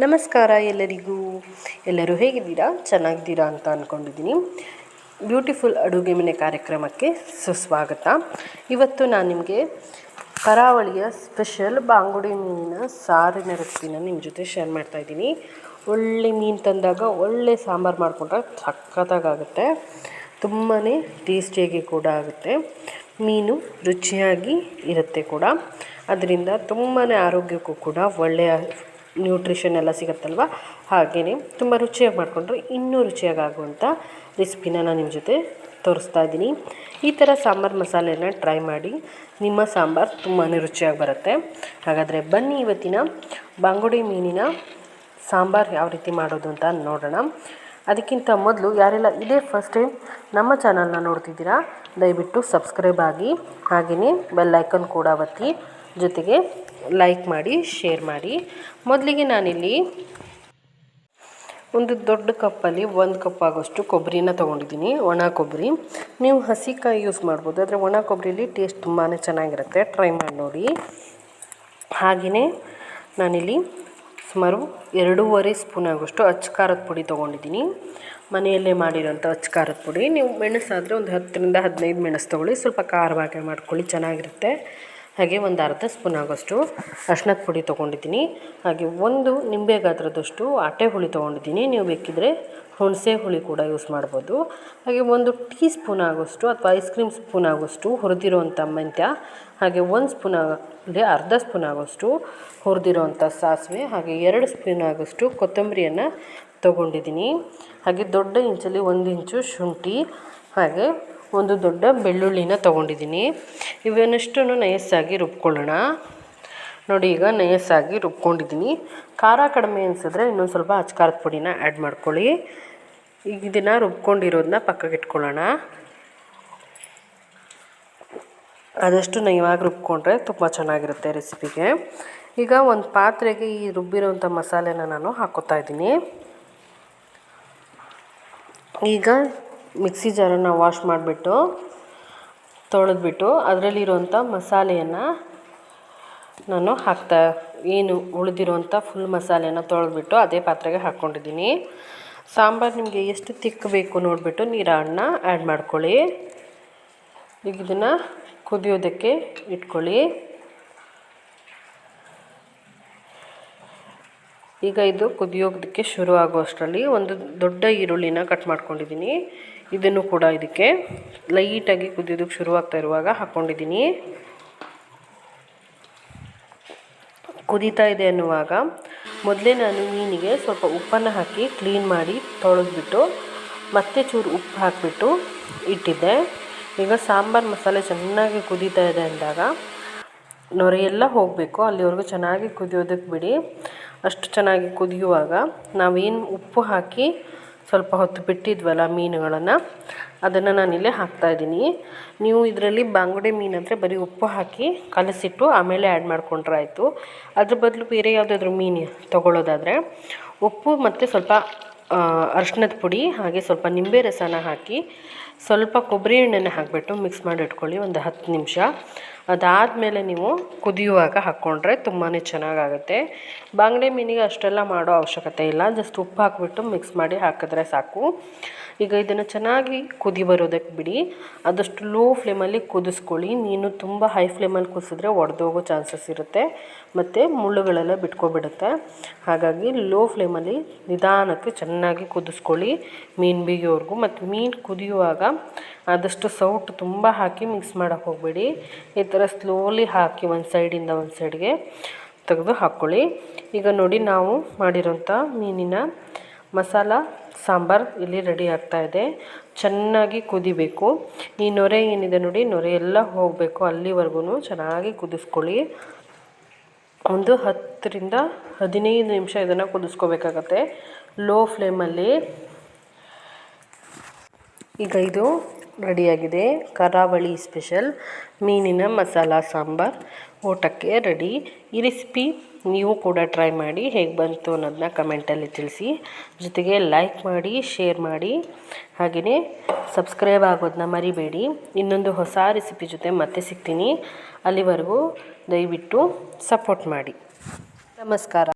ನಮಸ್ಕಾರ ಎಲ್ಲರಿಗೂ. ಎಲ್ಲರೂ ಹೇಗಿದ್ದೀರಾ? ಚೆನ್ನಾಗಿದ್ದೀರಾ ಅಂತ ಅಂದ್ಕೊಂಡಿದ್ದೀನಿ ಬ್ಯೂಟಿಫುಲ್ ಅಡುಗೆ ಮನೆ ಕಾರ್ಯಕ್ರಮಕ್ಕೆ ಸುಸ್ವಾಗತ. ಇವತ್ತು ನಾನು ನಿಮಗೆ ಕರಾವಳಿಯ ಸ್ಪೆಷಲ್ ಬಾಂಗುಡಿ ಮೀನಿನ ಸಾರಿನ ರೆಸಿಪಿನ ನಿಮ್ಮ ಜೊತೆ ಶೇರ್ ಮಾಡ್ತಾಯಿದ್ದೀನಿ ಒಳ್ಳೆ ಮೀನು ತಂದಾಗ ಒಳ್ಳೆ ಸಾಂಬಾರು ಮಾಡಿಕೊಂಡ್ರೆ ಸಖತ್ತಾಗುತ್ತೆ ತುಂಬಾ ಟೇಸ್ಟಿಯಾಗಿ ಕೂಡ ಆಗುತ್ತೆ. ಮೀನು ರುಚಿಯಾಗಿ ಇರುತ್ತೆ ಕೂಡ. ಅದರಿಂದ ತುಂಬಾ ಆರೋಗ್ಯಕ್ಕೂ ಕೂಡ ಒಳ್ಳೆಯ ನ್ಯೂಟ್ರಿಷನ್ ಎಲ್ಲ ಸಿಗುತ್ತಲ್ವ? ಹಾಗೆಯೇ ತುಂಬ ರುಚಿಯಾಗಿ ಮಾಡಿಕೊಂಡ್ರೆ ಇನ್ನೂ ರುಚಿಯಾಗಿ ಆಗುವಂಥ ರೆಸಿಪಿನ ನಾನು ನಿಮ್ಮ ಜೊತೆ ತೋರಿಸ್ತಾ ಇದ್ದೀನಿ. ಈ ಥರ ಸಾಂಬಾರು ಮಸಾಲೆನ ಟ್ರೈ ಮಾಡಿ ನಿಮ್ಮ ಸಾಂಬಾರು ತುಂಬಾ ರುಚಿಯಾಗಿ ಬರುತ್ತೆ. ಹಾಗಾದರೆ ಬನ್ನಿ ಇವತ್ತಿನ ಬಾಂಗುಡೆ ಮೀನಿನ ಸಾಂಬಾರು ಯಾವ ರೀತಿ ಮಾಡೋದು ಅಂತ ನೋಡೋಣ. ಅದಕ್ಕಿಂತ ಮೊದಲು ಯಾರೆಲ್ಲ ಇದೇ ಫಸ್ಟ್ ಟೈಮ್ ನಮ್ಮ ಚಾನಲ್ನ ನೋಡ್ತಿದ್ದೀರಾ, ದಯವಿಟ್ಟು ಸಬ್ಸ್ಕ್ರೈಬ್ ಆಗಿ ಹಾಗೆಯೇ ಬೆಲ್ ಐಕನ್ ಕೂಡ ಒತ್ತಿ, ಜೊತೆಗೆ ಲೈಕ್ ಮಾಡಿ ಶೇರ್ ಮಾಡಿ. ಮೊದಲಿಗೆ ನಾನಿಲ್ಲಿ ಒಂದು ದೊಡ್ಡ ಕಪ್ಪಲ್ಲಿ ಒಂದು ಕಪ್ ಆಗೋಷ್ಟು ಕೊಬ್ಬರಿನ ತೊಗೊಂಡಿದ್ದೀನಿ, ಒಣ ಕೊಬ್ಬರಿ. ನೀವು ಹಸಿಕಾಯಿ ಯೂಸ್ ಮಾಡ್ಬೋದು, ಆದರೆ ಒಣ ಕೊಬ್ಬರಿಲಿ ಟೇಸ್ಟ್ ತುಂಬಾ ಚೆನ್ನಾಗಿರುತ್ತೆ. ಟ್ರೈ ಮಾಡಿ ನೋಡಿ. ಹಾಗೆಯೇ ನಾನಿಲ್ಲಿ ಸುಮಾರು ಎರಡೂವರೆ ಸ್ಪೂನ್ ಆಗೋಷ್ಟು ಅಚ್ಚ ಖಾರದ ಪುಡಿ ತೊಗೊಂಡಿದ್ದೀನಿ. ಮನೆಯಲ್ಲೇ ಮಾಡಿರೋಂಥ ಅಚ್ಚ ಖಾರದ ಪುಡಿ. ನೀವು ಮೆಣಸಾದರೆ ಒಂದು ಹತ್ತರಿಂದ ಹದಿನೈದು ಮೆಣಸು ತೊಗೊಳ್ಳಿ. ಸ್ವಲ್ಪ ಖಾರವಾಗಿ ಮಾಡ್ಕೊಳ್ಳಿ, ಚೆನ್ನಾಗಿರುತ್ತೆ. ಹಾಗೆ ಒಂದು ಅರ್ಧ ಸ್ಪೂನ್ ಆಗೋಷ್ಟು ಅರ್ಶಿನದ ಪುಡಿ ತೊಗೊಂಡಿದ್ದೀನಿ. ಹಾಗೆ ಒಂದು ನಿಂಬೆ ಗಾತ್ರದಷ್ಟು ಆಟೆ ಹುಳಿ ತೊಗೊಂಡಿದ್ದೀನಿ. ನೀವು ಬೇಕಿದ್ದರೆ ಹುಣಸೆ ಹುಳಿ ಕೂಡ ಯೂಸ್ ಮಾಡ್ಬೋದು. ಹಾಗೆ ಒಂದು ಟೀ ಸ್ಪೂನ್ ಆಗೋಷ್ಟು ಅಥವಾ ಐಸ್ ಕ್ರೀಮ್ ಸ್ಪೂನ್ ಆಗೋಷ್ಟು ಹುರಿದಿರೋವಂಥ ಮೆಂತ್ಯ, ಹಾಗೆ ಒಂದು ಸ್ಪೂನ್ ಆಗಲಿ ಅರ್ಧ ಸ್ಪೂನ್ ಆಗೋಷ್ಟು ಹುರಿದಿರೋವಂಥ ಸಾಸಿವೆ, ಹಾಗೆ ಎರಡು ಸ್ಪೂನ್ ಆಗೋಷ್ಟು ಕೊತ್ತಂಬರಿಯನ್ನು ತೊಗೊಂಡಿದ್ದೀನಿ. ಹಾಗೆ ದೊಡ್ಡ ಇಂಚಲ್ಲಿ ಒಂದು ಇಂಚು ಶುಂಠಿ, ಹಾಗೆ ಒಂದು ದೊಡ್ಡ ಬೆಳ್ಳುಳ್ಳಿನ ತೊಗೊಂಡಿದ್ದೀನಿ. ಇವನ್ನಷ್ಟನ್ನು ನಯಸ್ಸಾಗಿ ರುಬ್ಕೊಳ್ಳೋಣ. ನೋಡಿ, ಈಗ ನಯಸ್ಸಾಗಿ ರುಬ್ಕೊಂಡಿದ್ದೀನಿ. ಖಾರ ಕಡಿಮೆ ಅನಿಸಿದ್ರೆ ಇನ್ನೊಂದು ಸ್ವಲ್ಪ ಅಚ್ಕಾರದ ಪುಡಿನ ಆ್ಯಡ್ ಮಾಡ್ಕೊಳ್ಳಿ. ಈಗ ಇದನ್ನು ರುಬ್ಕೊಂಡಿರೋದನ್ನ ಪಕ್ಕಕ್ಕೆ ಇಟ್ಕೊಳ್ಳೋಣ. ಆದಷ್ಟು ನಯವಾಗಿ ರುಬ್ಕೊಂಡ್ರೆ ತುಂಬ ಚೆನ್ನಾಗಿರುತ್ತೆ ರೆಸಿಪಿಗೆ. ಈಗ ಒಂದು ಪಾತ್ರೆಗೆ ಈ ರುಬ್ಬಿರೋಂಥ ಮಸಾಲೆನ ನಾನು ಹಾಕೋತಾ ಇದ್ದೀನಿ. ಈಗ ಮಿಕ್ಸಿ ಜಾರನ್ನು ವಾಶ್ ಮಾಡಿಬಿಟ್ಟು ತೊಳೆದ್ಬಿಟ್ಟು ಅದರಲ್ಲಿರುವಂಥ ಮಸಾಲೆಯನ್ನು ನಾನು ಹಾಕ್ತಾ, ಏನು ಉಳಿದಿರುವಂಥ ಫುಲ್ ಮಸಾಲೆನ ತೊಳೆದ್ಬಿಟ್ಟು ಅದೇ ಪಾತ್ರೆಗೆ ಹಾಕ್ಕೊಂಡಿದ್ದೀನಿ. ಸಾಂಬಾರು ನಿಮಗೆ ಎಷ್ಟು ತಿಕ್ಕಬೇಕು ನೋಡಿಬಿಟ್ಟು ನೀರನ್ನು ಆ್ಯಡ್ ಮಾಡ್ಕೊಳ್ಳಿ. ಈಗ ಇದನ್ನು ಕುದಿಯೋದಕ್ಕೆ ಇಟ್ಕೊಳ್ಳಿ. ಈಗ ಇದು ಕುದಿಯೋದಕ್ಕೆ ಶುರು ಆಗೋ ಅಷ್ಟರಲ್ಲಿ ಒಂದು ದೊಡ್ಡ ಈರುಳ್ಳಿನ ಕಟ್ ಮಾಡ್ಕೊಂಡಿದ್ದೀನಿ. ಇದನ್ನು ಕೂಡ ಇದಕ್ಕೆ ಲೈಟಾಗಿ ಕುದಿಯೋದಕ್ಕೆ ಶುರುವಾಗ್ತಾ ಇರುವಾಗ ಹಾಕ್ಕೊಂಡಿದ್ದೀನಿ ಕುದೀತಾ ಇದೆ ಅನ್ನುವಾಗ ಮೊದಲೇ ನಾನು ಮೀನಿಗೆ ಸ್ವಲ್ಪ ಉಪ್ಪನ್ನು ಹಾಕಿ ಕ್ಲೀನ್ ಮಾಡಿ ತೊಳೆದ್ಬಿಟ್ಟು ಮತ್ತೆ ಚೂರು ಉಪ್ಪು ಹಾಕಿಬಿಟ್ಟು ಇಟ್ಟಿದ್ದೆ. ಈಗ ಸಾಂಬಾರು ಮಸಾಲೆ ಚೆನ್ನಾಗಿ ಕುದೀತಾ ಇದೆ ಅಂದಾಗ ನೊರೆಯೆಲ್ಲ ಹೋಗಬೇಕು, ಅಲ್ಲಿವರೆಗೂ ಚೆನ್ನಾಗಿ ಕುದಿಯೋದಕ್ಕೆ ಬಿಡಿ. ಅಷ್ಟು ಚೆನ್ನಾಗಿ ಕುದಿಯುವಾಗ ನಾವೇನು ಉಪ್ಪು ಹಾಕಿ ಸ್ವಲ್ಪ ಹೊತ್ತು ಬಿಟ್ಟಿದ್ವಲ್ಲ ಮೀನುಗಳನ್ನು, ಅದನ್ನು ನಾನಿಲ್ಲಿ ಹಾಕ್ತಾಯಿದ್ದೀನಿ ನೀವು ಇದರಲ್ಲಿ ಬಾಂಗುಡೆ ಮೀನು ಅಂದರೆ ಬರೀ ಉಪ್ಪು ಹಾಕಿ ಕಲಸಿಟ್ಟು ಆಮೇಲೆ ಆ್ಯಡ್ ಮಾಡಿಕೊಂಡ್ರೆ ಆಯಿತು. ಅದ್ರ ಬದಲು ಬೇರೆ ಯಾವುದಾದ್ರೂ ಮೀನು ತೊಗೊಳ್ಳೋದಾದರೆ ಉಪ್ಪು ಮತ್ತು ಸ್ವಲ್ಪ ಅರ್ಶಿನದ ಪುಡಿ, ಹಾಗೆ ಸ್ವಲ್ಪ ನಿಂಬೆ ರಸನ ಹಾಕಿ ಸ್ವಲ್ಪ ಕೊಬ್ಬರಿ ಎಣ್ಣೆನ ಹಾಕಿಬಿಟ್ಟು ಮಿಕ್ಸ್ ಮಾಡಿ ಇಟ್ಕೊಳ್ಳಿ ಒಂದು ಹತ್ತು ನಿಮಿಷ. ಅದಾದಮೇಲೆ ನೀವು ಕುದಿಯುವಾಗ ಹಾಕ್ಕೊಂಡ್ರೆ ತುಂಬಾ ಚೆನ್ನಾಗಾಗುತ್ತೆ. ಬಾಂಗ್ಡೆ ಮೀನಿಗೆ ಅಷ್ಟೆಲ್ಲ ಮಾಡೋ ಅವಶ್ಯಕತೆ ಇಲ್ಲ. ಜಸ್ಟ್ ಉಪ್ಪು ಹಾಕಿಬಿಟ್ಟು ಮಿಕ್ಸ್ ಮಾಡಿ ಹಾಕಿದ್ರೆ ಸಾಕು. ಈಗ ಇದನ್ನು ಚೆನ್ನಾಗಿ ಕುದಿ ಬರೋದಕ್ಕೆ ಬಿಡಿ. ಆದಷ್ಟು ಲೋ ಫ್ಲೇಮಲ್ಲಿ ಕುದಿಸ್ಕೊಳ್ಳಿ. ಮೀನು ತುಂಬ ಹೈ ಫ್ಲೇಮಲ್ಲಿ ಕುದಿಸಿದ್ರೆ ಒಡೆದೋಗೋ ಚಾನ್ಸಸ್ ಇರುತ್ತೆ. ಮತ್ತು ಮುಳ್ಳುಗಳೆಲ್ಲ ಬಿಟ್ಕೊಬಿಡುತ್ತೆ. ಹಾಗಾಗಿ ಲೋ ಫ್ಲೇಮಲ್ಲಿ ನಿಧಾನಕ್ಕೆ ಚೆನ್ನಾಗಿ ಕುದಿಸ್ಕೊಳ್ಳಿ. ಮೀನು ಬೀಗೋವರೆಗೂ ಮತ್ತು ಮೀನು ಕುದಿಯುವಾಗ ಆದಷ್ಟು ಸೌಟ್ ತುಂಬ ಹಾಕಿ ಮಿಕ್ಸ್ ಮಾಡೋಕ್ಕೆ ಹೋಗಬೇಡಿ. ಈ ಥರ ಸ್ಲೋಲಿ ಹಾಕಿ ಒಂದು ಸೈಡಿಂದ ಒಂದು ಸೈಡ್ಗೆ ತೆಗೆದು ಹಾಕ್ಕೊಳ್ಳಿ. ಈಗ ನೋಡಿ ನಾವು ಮಾಡಿರೋಂಥ ಮೀನಿನ ಮಸಾಲ, ಸಾಂಬಾರು ಇಲ್ಲಿ ರೆಡಿ ಆಗ್ತಾ ಇದೆ. ಚೆನ್ನಾಗಿ ಕುದಿಬೇಕು. ಈ ನೊರೆ ಏನಿದೆ ನೋಡಿ, ನೊರೆ ಎಲ್ಲ ಹೋಗಬೇಕು ಅಲ್ಲಿವರೆಗೂ ಚೆನ್ನಾಗಿ ಕುದಿಸ್ಕೊಳ್ಳಿ. ಒಂದು ಹತ್ತರಿಂದ ಹದಿನೈದು ನಿಮಿಷ ಇದನ್ನು ಕುದಿಸ್ಕೋಬೇಕಾಗತ್ತೆ. ಲೋ ಫ್ಲೇಮಲ್ಲಿ ಈಗ ಇದು ರೆಡಿಯಾಗಿದೆ. ಕರಾವಳಿ ಸ್ಪೆಷಲ್ ಮೀನಿನ ಮಸಾಲ ಸಾಂಬಾರ್. ಊಟಕ್ಕೆ ರೆಡಿ. ಈ ರೆಸಿಪಿ ನೀವು ಕೂಡ ಟ್ರೈ ಮಾಡಿ, ಹೇಗೆ ಬಂತು ಅನ್ನೋದನ್ನ ಕಮೆಂಟಲ್ಲಿ ತಿಳಿಸಿ. ಜೊತೆಗೆ ಲೈಕ್ ಮಾಡಿ ಶೇರ್ ಮಾಡಿ. ಹಾಗೆಯೇ ಸಬ್ಸ್ಕ್ರೈಬ್ ಆಗೋದನ್ನ ಮರಿಬೇಡಿ. ಇನ್ನೊಂದು ಹೊಸ ರೆಸಿಪಿ ಜೊತೆ ಮತ್ತೆ ಸಿಗ್ತೀನಿ. ಅಲ್ಲಿವರೆಗೂ ದಯವಿಟ್ಟು ಸಪೋರ್ಟ್ ಮಾಡಿ. ನಮಸ್ಕಾರ.